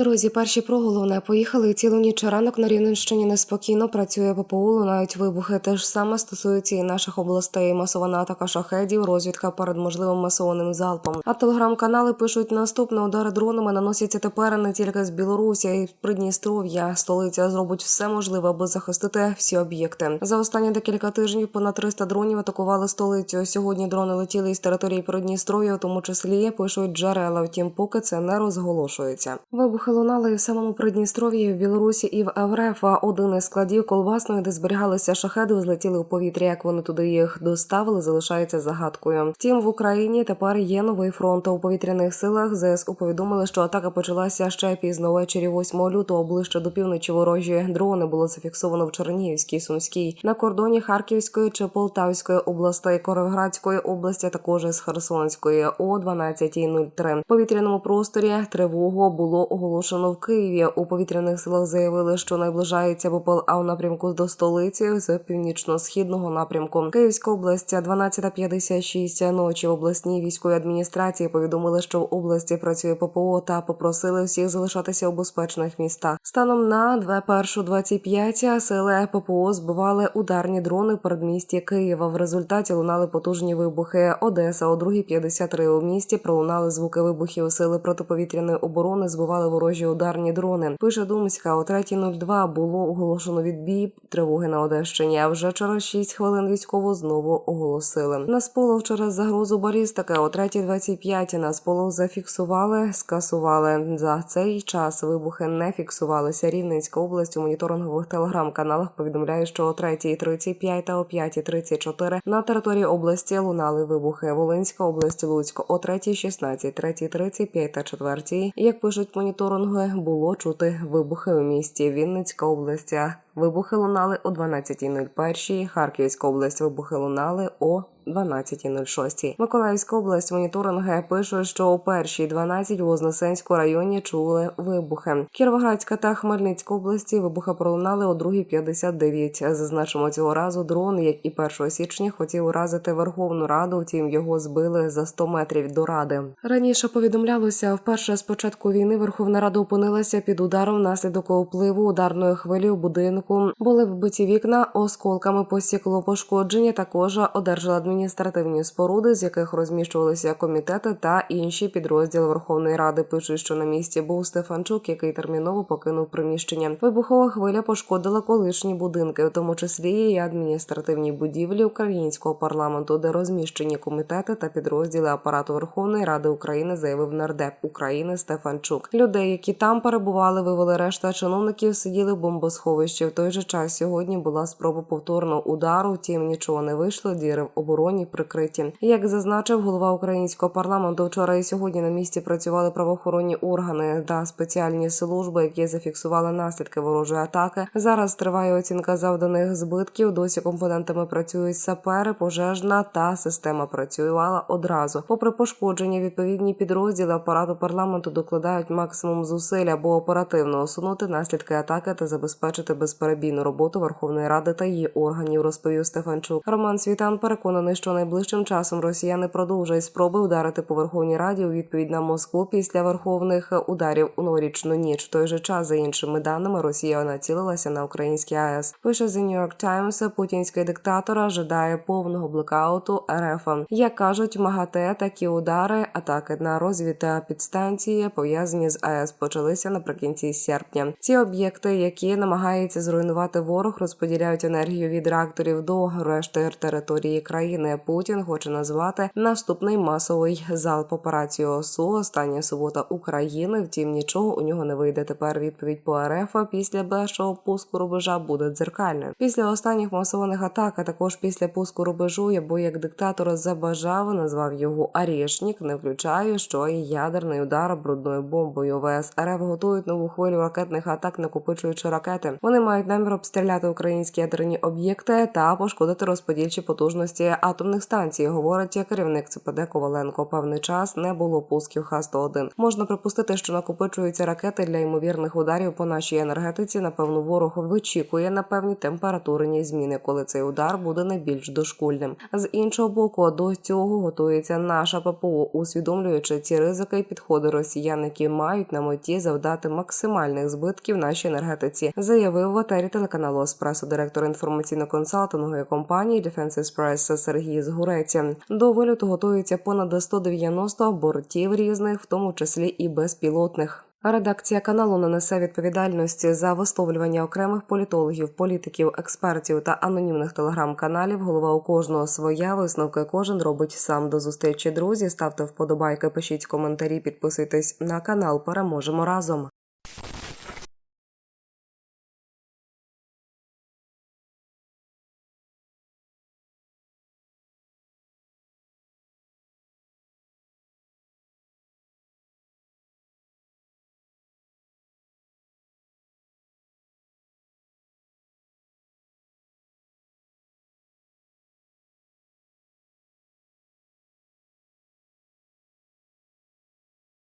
Друзі, перші про головне поїхали. Цілу ніч ранок на Рівненщині неспокійно працює ППО, лунають вибухи. Те ж саме стосується і наших областей. Масована атака шахедів, розвідка перед можливим масованим залпом. А телеграм-канали пишуть наступне удари дронами наносяться тепер не тільки з Білорусі, а й Придністров'я. Столиця зробить все можливе, аби захистити всі об'єкти. За останні декілька тижнів понад 300 дронів атакували столицю. Сьогодні дрони летіли із території Придністров'я, у тому числі пишуть джерела. Втім, поки це не розголошується. Вибухи лунали і в самому Придністров'ї, в Білорусі і в РФ. А один із складів колбасної, де зберігалися шахеди, злетіли у повітря. Як вони туди їх доставили, залишається загадкою. Втім, в Україні тепер є новий фронт. У повітряних силах ЗСУ повідомили, що атака почалася ще пізно ввечері 8 лютого. Ближче до півночі ворожі дрони було зафіксовано в Чернігівській, Сумській, на кордоні Харківської чи Полтавської областей, Коровградської області, а також з Херсонської о 12.03. В повітряному просторі тривогу було оголошено в Києві. У повітряних силах заявили, що наближається БПЛА у напрямку до столиці з північно-східного напрямку. Київська область 12.56 ночі в обласній військовій адміністрації повідомили, що в області працює ППО та попросили всіх залишатися у безпечних містах. Станом на 21.25 сили ППО збивали ударні дрони в передмісті Києва. В результаті лунали потужні вибухи. Одеса о 2.53 у місті пролунали звуки вибухів. Сили протиповітряної оборони збивали ворожі ударні дрони. Пише Думська о 3.02 було оголошено відбій тривоги на Одещині. А вже через 6 хвилин військово знову оголосили. На сполох через загрозу балістики о 3.25 на сполох зафіксували, скасували. За цей час вибухи не фіксувалися. Рівненська область у моніторингових телеграм-каналах повідомляє, що о 3.35 та о 5.34 на території області лунали вибухи. Волинська область, Луцьк о 3.16, 3.35 та 4. Як пишуть моніторинги, було чути вибухи у місті. Вінницька область. Вибухи лунали о 12.01, Харківська область вибухи лунали о 12.06. Миколаївська область моніторинги пише, що у першій 12 у Вознесенському районі чули вибухи. Кіровоградська та Хмельницька області вибухи пролунали о 2.59. Зазначимо цього разу дрон, як і 1 січня, хотів уразити Верховну Раду. Втім, його збили за 100 метрів до ради. Раніше повідомлялося, вперше з початку війни Верховна Рада опинилася під ударом внаслідок впливу ударної хвилі у будинку. Були вбиті вікна, осколками посікло пошкодження. Також одержала адміністративні споруди, з яких розміщувалися комітети та інші підрозділи Верховної Ради. Пишуть, що на місці був Стефанчук, який терміново покинув приміщення. Вибухова хвиля пошкодила колишні будинки, в тому числі і адміністративні будівлі українського парламенту, де розміщені комітети та підрозділи апарату Верховної Ради України, заявив нардеп України Стефанчук. Людей, які там перебували, вивели решта чиновників, сиділи в бомбосховищі. В той же час сьогодні була спроба повторного удару. Втім, нічого не вийшло. Діри в обороні прикриті. Як зазначив голова українського парламенту, вчора і сьогодні на місці працювали правоохоронні органи та спеціальні служби, які зафіксували наслідки ворожої атаки. Зараз триває оцінка завданих збитків. Досі компонентами працюють сапери, пожежна та система працювала одразу. Попри пошкодження, відповідні підрозділи апарату парламенту докладають максимум зусиль, аби оперативно усунути наслідки атаки та забезпечити безперебійну роботу Верховної Ради та її органів. Розповів Стефанчук. Роман Світан переконаний, що найближчим часом росіяни продовжують спроби ударити по Верховній Раді у відповідь на Москву після верховних ударів у новорічну ніч. В той же час, за іншими даними, Росія націлилася на український АЕС. Пише The New York Times, путінський диктатор ожидає повного блекауту РФ. Як кажуть, МАГАТЕ такі удари, атаки на розвіта підстанції пов'язані з АЕС почалися наприкінці серпня. Ці об'єкти, які намагаються зруйнувати ворог, розподіляють енергію від реакторів до решти території країни. Путін хоче назвати наступний масовий залп операцію ОСУ. Остання субота України. Втім, нічого у нього не вийде. Тепер відповідь по РФ після першого пуску рубежа буде дзеркальною. Після останніх масованих атак, а також після пуску рубежу, або як диктатор забажав, назвав його Арішнік, не включає, що і ядерний удар брудною бомбою. ВС РФ готують нову хвилю ракетних атак, накопичуючи ракети. Вони мають мають намір обстріляти українські ядерні об'єкти та пошкодити розподільчі потужності атомних станцій. Говорить керівник ЦПД Коваленко. Певний час не було пусків Х-101. Можна припустити, що накопичуються ракети для ймовірних ударів по нашій енергетиці. Напевно, ворог вичікує на певні температурні зміни, коли цей удар буде найбільш дошкульним. З іншого боку, до цього готується наша ППО, усвідомлюючи ці ризики підходи росіян, які мають на меті завдати максимальних збитків нашій енергетиці, заявив в етері телеканалу Еспресо директор інформаційно-консалтингової компанії Defense Express Сергій Згурець. До вильоту готується понад 190 бортів різних, в тому числі і безпілотних. Редакція каналу не несе відповідальності за висловлювання окремих політологів, політиків, експертів та анонімних телеграм-каналів. Голова у кожного своя висновки кожен робить сам до зустрічі. Друзі, ставте вподобайки, пишіть коментарі, підписуйтесь на канал. Переможемо разом.